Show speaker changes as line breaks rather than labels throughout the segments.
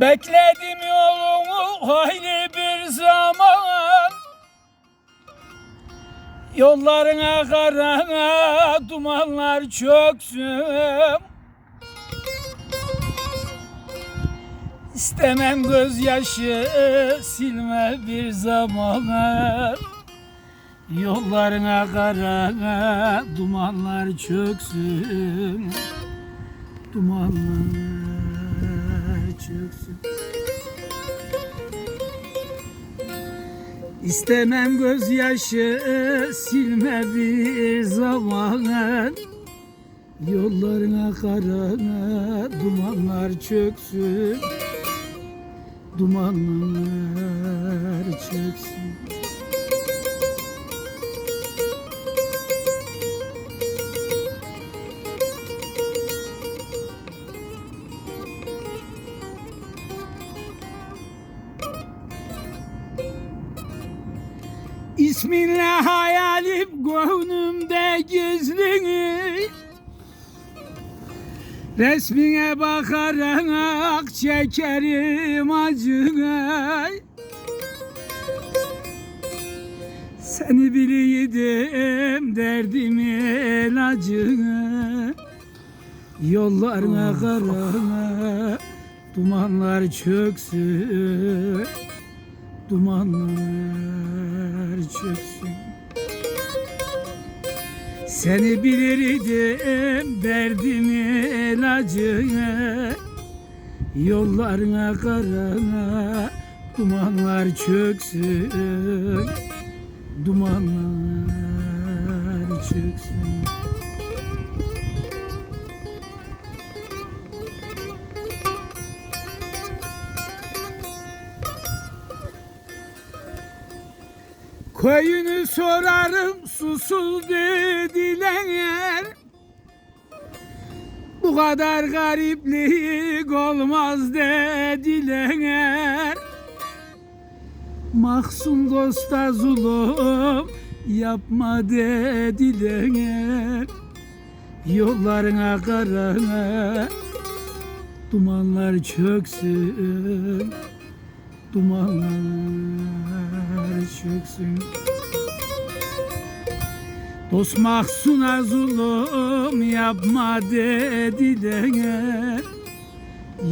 Bekledim yolumu hayli bir zaman. Yollarına karana dumanlar çöksün. İstemem gözyaşı silme bir zaman Yollarına karana dumanlar çöksün. Dumanlar çöksün İstemem gözyaşı silme bir zaman Yollarına karana dumanlar çöksün. Dumanlar çöksün İsminle hayalim gönlümde gizli Resmine bakarak çekerim acını. Seni biliydim derdimin ilacını Yollarına karana dumanlar çöksün. Dumanlar çöksün Seni bilirdim derdimi ilacını Yollarına karana dumanlar çöksün Dumanlar çöksün Köyünü sorarım susuz dediler. Bu kadar gariplik olmaz dediler. Mahzun dosta zulüm yapma dediler. Yollarına karana dumanlar çöksün Dumanlar çöksün Dost mahsuna zulüm yapma dediler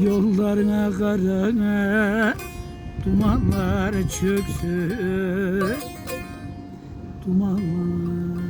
Yollarına karana dumanlar çöksün Dumanlar